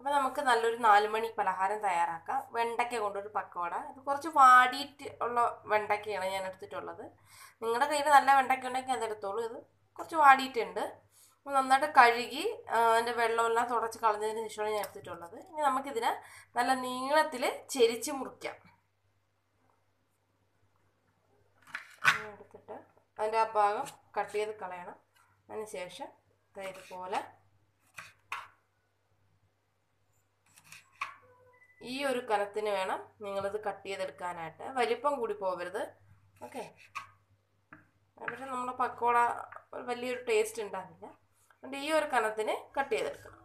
അപ്പോൾ നമുക്ക് നല്ലൊരു നാലുമണി പലഹാരം തയ്യാറാക്കാം. വെണ്ടയ്ക്ക കൊണ്ടൊരു പക്കോട. ഇത് കുറച്ച് വാടിയിട്ട് ഉള്ള വെണ്ടയ്ക്കയാണ് ഞാൻ എടുത്തിട്ടുള്ളത്. നിങ്ങളുടെ കയ്യിൽ നല്ല വെണ്ടയ്ക്ക ഉണ്ടെങ്കിൽ അതെടുത്തോളൂ ഇത് കുറച്ച് വാടിയിട്ടുണ്ട്. അപ്പോൾ നന്നായിട്ട് കഴുകി അതിന്റെ വെള്ളമെല്ലാം തുടച്ച് കളഞ്ഞതിന് ശേഷമാണ് ഞാൻ എടുത്തിട്ടുള്ളത്. ഇനി നമുക്കിതിനെ നല്ല നീളത്തിൽ ചെരിച്ച് മുറിക്കാം. എടുത്തിട്ട് അതിന്റെ ആ ഭാഗം കട്ട് ചെയ്ത് കളയണം. അതിന് ശേഷം ഇതുപോലെ ഈ ഒരു കനത്തിന് വേണം നിങ്ങളിത് കട്ട് ചെയ്തെടുക്കാനായിട്ട്. വലിപ്പം കൂടി പോകരുത്. ഓക്കെ പക്ഷെ നമ്മുടെ പക്കോട ഒരു വലിയൊരു ടേസ്റ്റ് ഉണ്ടാവില്ല. അതുകൊണ്ട് ഈ ഒരു കനത്തിന് കട്ട് ചെയ്തെടുക്കണം.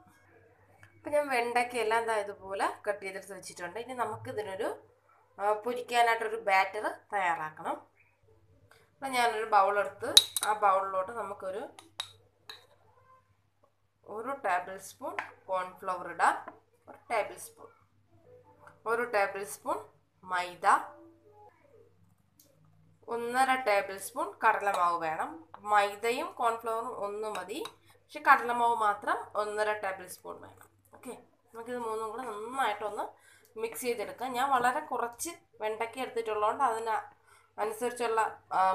അപ്പം ഞാൻ വെണ്ടയ്ക്കെല്ലാം ദാ ഇതുപോലെ കട്ട് ചെയ്തെടുത്ത് വെച്ചിട്ടുണ്ട്. ഇനി നമുക്കിതിനൊരു പൊരിക്കാനായിട്ടൊരു ബാറ്റർ തയ്യാറാക്കണം. അപ്പം ഞാനൊരു ബൗളെടുത്ത് ആ ബൗളിലോട്ട് നമുക്കൊരു ഒരു ടേബിൾ സ്പൂൺ കോൺഫ്ലവർ ഇടാം. ഒരു ടേബിൾ സ്പൂൺ ഒരു ടേബിൾ സ്പൂൺ മൈദ. ഒന്നര ടേബിൾ സ്പൂൺ കടലമാവ് വേണം. മൈദയും കോൺഫ്ലവറും ഒന്ന് മതി. പക്ഷെ കടലമാവ് മാത്രം ഒന്നര ടേബിൾ സ്പൂൺ വേണം. ഓക്കെ? നമുക്കിത് മൂന്നും കൂടെ നന്നായിട്ടൊന്ന് മിക്സ് ചെയ്തെടുക്കാം. ഞാൻ വളരെ കുറച്ച് വെണ്ടയ്ക്ക എടുത്തിട്ടുള്ളതുകൊണ്ട് അതിന് അനുസരിച്ചുള്ള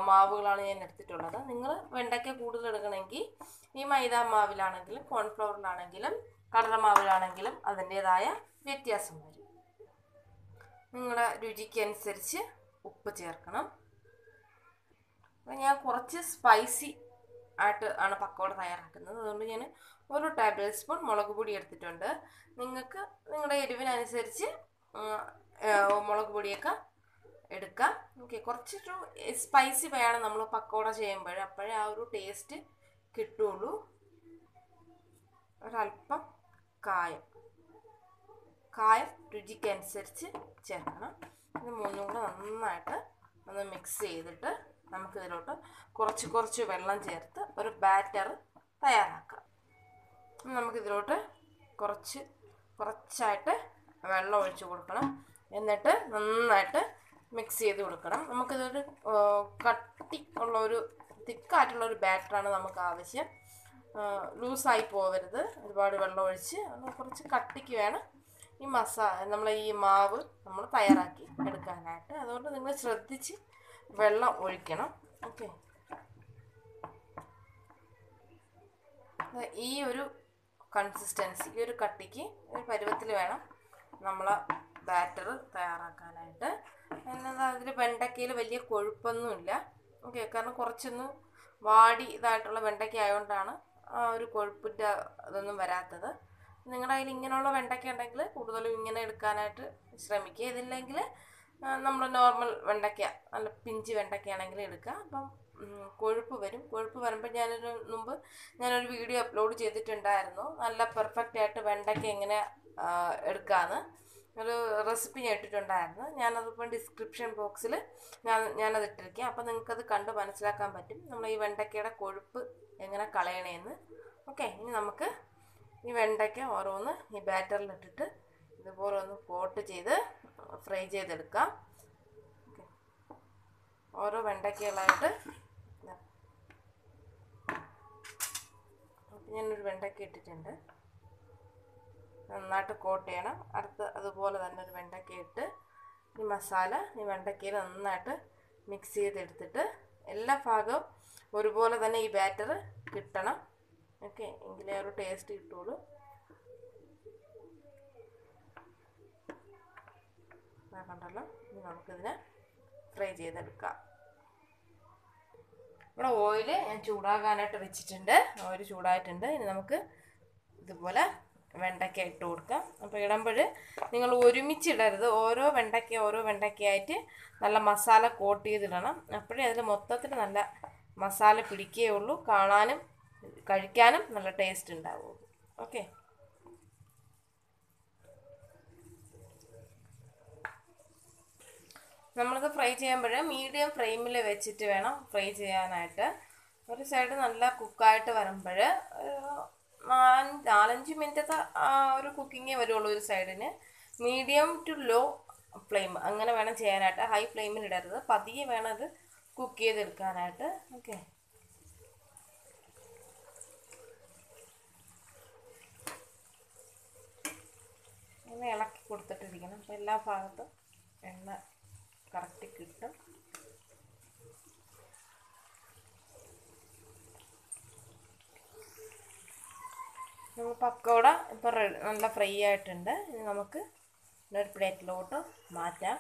മാവുകളാണ് ഞാൻ എടുത്തിട്ടുള്ളത്. നിങ്ങൾ വെണ്ടയ്ക്ക കൂടുതൽ എടുക്കണമെങ്കിൽ ഈ മൈദ മാവിലാണെങ്കിലും കോൺഫ്ലവറിലാണെങ്കിലും കടലമാവിലാണെങ്കിലും അതിന്റേതായ വ്യത്യാസം വരും. നിങ്ങളുടെ രുചിക്കനുസരിച്ച് ഉപ്പ് ചേർക്കണം. അപ്പോൾ ഞാൻ കുറച്ച് സ്പൈസി ആയിട്ട് ആണ് പക്കോട തയ്യാറാക്കുന്നത്. അതുകൊണ്ട് ഞാൻ ഒരു ടേബിൾ സ്പൂൺ മുളക് പൊടി എടുത്തിട്ടുണ്ട്. നിങ്ങൾക്ക് നിങ്ങളുടെ എരിവിനനുസരിച്ച് മുളക് പൊടിയൊക്കെ എടുക്കാം. ഓക്കെ കുറച്ചൊരു സ്പൈസി വേണം നമ്മൾ പക്കോട ചെയ്യുമ്പോൾ. അപ്പോഴേ ആ ഒരു ടേസ്റ്റ് കിട്ടുള്ളൂ ഒരല്പം കായം. കായം രുചിക്കനുസരിച്ച് ചേർക്കണം. ഇത് മൂന്നും കൂടെ നന്നായിട്ട് ഒന്ന് മിക്സ് ചെയ്തിട്ട് നമുക്കിതിലോട്ട് കുറച്ച് കുറച്ച് വെള്ളം ചേർത്ത് ഒരു ബാറ്റർ തയ്യാറാക്കാം. നമുക്കിതിലോട്ട് കുറച്ച് കുറച്ചായിട്ട് വെള്ളം ഒഴിച്ച് കൊടുക്കണം. എന്നിട്ട് നന്നായിട്ട് മിക്സ് ചെയ്ത് കൊടുക്കണം. നമുക്കിതൊരു കട്ടി ഉള്ള ഒരു തിക്കായിട്ടുള്ള ഒരു ബാറ്ററാണ് നമുക്ക് ആവശ്യം ലൂസായി പോകരുത് ഒരുപാട് വെള്ളം ഒഴിച്ച് കുറച്ച് കട്ടിക്ക് വേണം ഈ മസാ നമ്മൾ ഈ മാവ് നമ്മൾ തയ്യാറാക്കി എടുക്കാനായിട്ട്. അതുകൊണ്ട് നിങ്ങൾ ശ്രദ്ധിച്ച് വെള്ളം ഒഴിക്കണം. ഓക്കെ. ഈ ഒരു കൺസിസ്റ്റൻസി ഈ ഒരു കട്ടിക്ക് ഒരു പരുവത്തിൽ വേണം നമ്മളെ ബാറ്റർ തയ്യാറാക്കാനായിട്ട്. എന്നാൽ അതിൽ വെണ്ടയ്ക്കയിൽ വലിയ കൊഴുപ്പൊന്നുമില്ല. ഓക്കെ കാരണം കുറച്ചൊന്ന് വാടി ഇതായിട്ടുള്ള വെണ്ടയ്ക്ക ആയതുകൊണ്ടാണ് ആ ഒരു കൊഴുപ്പിന്റെ ഇതൊന്നും വരാത്തത്. നിങ്ങളുടെ കയ്യിൽ ഇങ്ങനെയുള്ള വെണ്ടയ്ക്ക ഉണ്ടെങ്കിൽ കൂടുതലും ഇങ്ങനെ എടുക്കാനായിട്ട് ശ്രമിക്കുക ഇതില്ലെങ്കിൽ നമ്മൾ നോർമൽ വെണ്ടയ്ക്ക നല്ല പിഞ്ചി വെണ്ടയ്ക്ക ആണെങ്കിൽ എടുക്കുക അപ്പം കൊഴുപ്പ് വരും. കൊഴുപ്പ് വരുമ്പോൾ ഞാനൊരു മുമ്പ് ഞാനൊരു വീഡിയോ അപ്ലോഡ് ചെയ്തിട്ടുണ്ടായിരുന്നു. നല്ല പെർഫെക്റ്റ് ആയിട്ട് വെണ്ടയ്ക്ക എങ്ങനെ എടുക്കാമെന്ന് ഒരു റെസിപ്പി ഞാൻ ഇട്ടിട്ടുണ്ടായിരുന്നു. ഞാനതിപ്പം ഡിസ്ക്രിപ്ഷൻ ബോക്സിൽ ഞാൻ ഞാനത് ഇട്ടിരിക്കുക അപ്പം നിങ്ങൾക്കത് കണ്ട് മനസ്സിലാക്കാൻ പറ്റും. നമ്മൾ ഈ വെണ്ടയ്ക്കയുടെ കൊഴുപ്പ് എങ്ങനെ കളയണേന്ന്. ഓക്കെ ഇനി നമുക്ക് ഈ വെണ്ടയ്ക്ക ഓരോന്ന് ഈ ബാറ്ററിൽ ഇട്ടിട്ട് ഇതുപോലെ ഒന്ന് കോട്ട് ചെയ്ത് ഫ്രൈ ചെയ്തെടുക്കാം. ഓരോ വെണ്ടയ്ക്കകളായിട്ട് ഞാനൊരു വെണ്ടയ്ക്ക ഇട്ടിട്ടുണ്ട്. നന്നായിട്ട് കോട്ട് ചെയ്യണം. അടുത്ത് അതുപോലെ തന്നെ ഒരു വെണ്ടയ്ക്ക ഇട്ട് ഈ മസാല ഈ വെണ്ടയ്ക്കയിൽ നന്നായിട്ട് മിക്സ് ചെയ്തെടുത്തിട്ട് എല്ലാ ഭാഗവും ഒരുപോലെ തന്നെ ഈ ബാറ്റർ കിട്ടണം. ഓക്കെ എങ്കിലേ ഒരു ടേസ്റ്റ് കിട്ടുള്ളൂ. കണ്ടല്ലോ ഇനി നമുക്കിതിനെ ഫ്രൈ ചെയ്തെടുക്കാം. ഇവിടെ ഓയിൽ ഞാൻ ചൂടാകാനായിട്ട് വെച്ചിട്ടുണ്ട്. ഓയിൽ ചൂടായിട്ടുണ്ട്. ഇനി നമുക്ക് ഇതുപോലെ വെണ്ടയ്ക്ക ഇട്ട് കൊടുക്കാം. അപ്പോൾ ഇടുമ്പോൾ നിങ്ങൾ ഒരുമിച്ച് ഇടരുത് ഓരോ വെണ്ടയ്ക്ക ഓരോ വെണ്ടയ്ക്കയായിട്ട് നല്ല മസാല കോട്ട് ചെയ്തിടണം. അപ്പോഴേ അതിൽ മൊത്തത്തിൽ നല്ല മസാല പിടിക്കുകയുള്ളൂ കാണാനും കഴിക്കാനും നല്ല ടേസ്റ്റ് ഉണ്ടാവുള്ളൂ ഓക്കെ നമ്മളിത് ഫ്രൈ ചെയ്യുമ്പോൾ മീഡിയം ഫ്ലെയിമിൽ വെച്ചിട്ട് വേണം ഫ്രൈ ചെയ്യാനായിട്ട്. ഒരു സൈഡ് നല്ല കുക്കായിട്ട് വരുമ്പോൾ നാലഞ്ച് മിനിറ്റത്തെ ഒരു കുക്കിങ്ങേ വരുള്ളൂ ഒരു സൈഡിന് മീഡിയം ടു ലോ ഫ്ലെയിം അങ്ങനെ വേണം ചെയ്യാനായിട്ട്. ഹൈ ഫ്ലെയിമിൽ ഇടരുത്. പതിയെ വേണം അത് കുക്ക് ചെയ്തെടുക്കാനായിട്ട്. ഓക്കെ അപ്പോൾ എല്ലാ ഭാഗത്തും എണ്ണ കറക്റ്റ് കിട്ടും. നമ്മൾ പക്കോട ഇപ്പോൾ നല്ല ഫ്രൈ ആയിട്ടുണ്ട്. ഇനി നമുക്ക് ഒരു പ്ലേറ്റിലോട്ട് മാറ്റാം.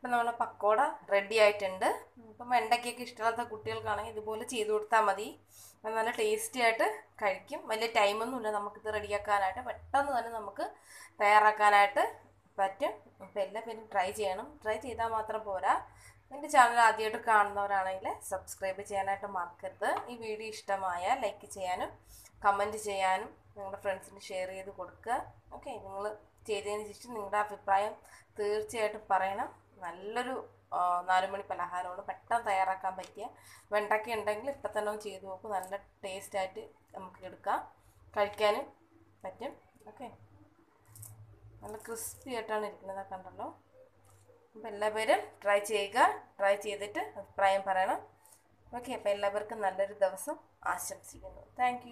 ഇപ്പം നമ്മളെ പക്കോട റെഡി ആയിട്ടുണ്ട്. ഇപ്പം വെണ്ടയ്ക്കൊക്കെ ഇഷ്ടമില്ലാത്ത കുട്ടികൾക്കാണെങ്കിൽ ഇതുപോലെ ചെയ്ത് കൊടുത്താൽ മതി. നല്ല ടേസ്റ്റി ആയിട്ട് കഴിക്കും. വലിയ ടൈമൊന്നുമില്ല നമുക്കിത് റെഡിയാക്കാനായിട്ട് പെട്ടെന്ന് തന്നെ നമുക്ക് തയ്യാറാക്കാനായിട്ട് പറ്റും. അപ്പോൾ എല്ലാ പേരും ട്രൈ ചെയ്യണം. ട്രൈ ചെയ്താൽ മാത്രം പോരാ. എന്റെ ചാനൽ ആദ്യമായിട്ട് കാണുന്നവരാണെങ്കിൽ സബ്സ്ക്രൈബ് ചെയ്യാനായിട്ട് മറക്കരുത്. ഈ വീഡിയോ ഇഷ്ടമായ ലൈക്ക് ചെയ്യാനും കമന്റ് ചെയ്യാനും നിങ്ങളുടെ ഫ്രണ്ട്സിന് ഷെയർ ചെയ്ത് കൊടുക്കുക. ഓക്കെ നിങ്ങൾ ചെയ്തതിന് ശേഷം നിങ്ങളുടെ അഭിപ്രായം തീർച്ചയായിട്ടും പറയണം. നല്ലൊരു നാലുമണി പലഹാരമാണ്. പെട്ടെന്ന് തയ്യാറാക്കാൻ പറ്റിയ വെണ്ടയ്ക്ക ഉണ്ടെങ്കിൽ ഇപ്പം തന്നെ ചെയ്ത് നോക്കും. നല്ല ടേസ്റ്റായിട്ട് നമുക്ക് എടുക്കാം. കഴിക്കാനും പറ്റും. ഓക്കെ നല്ല ക്രിസ്പി ആയിട്ടാണ് ഇരിക്കുന്നത്. കണ്ടല്ലോ. അപ്പോൾ എല്ലാവരും ട്രൈ ചെയ്യുക. ട്രൈ ചെയ്തിട്ട് അഭിപ്രായം പറയണം. ഓക്കെ അപ്പോൾ എല്ലാവർക്കും നല്ലൊരു ദിവസം ആശംസിക്കുന്നു. താങ്ക്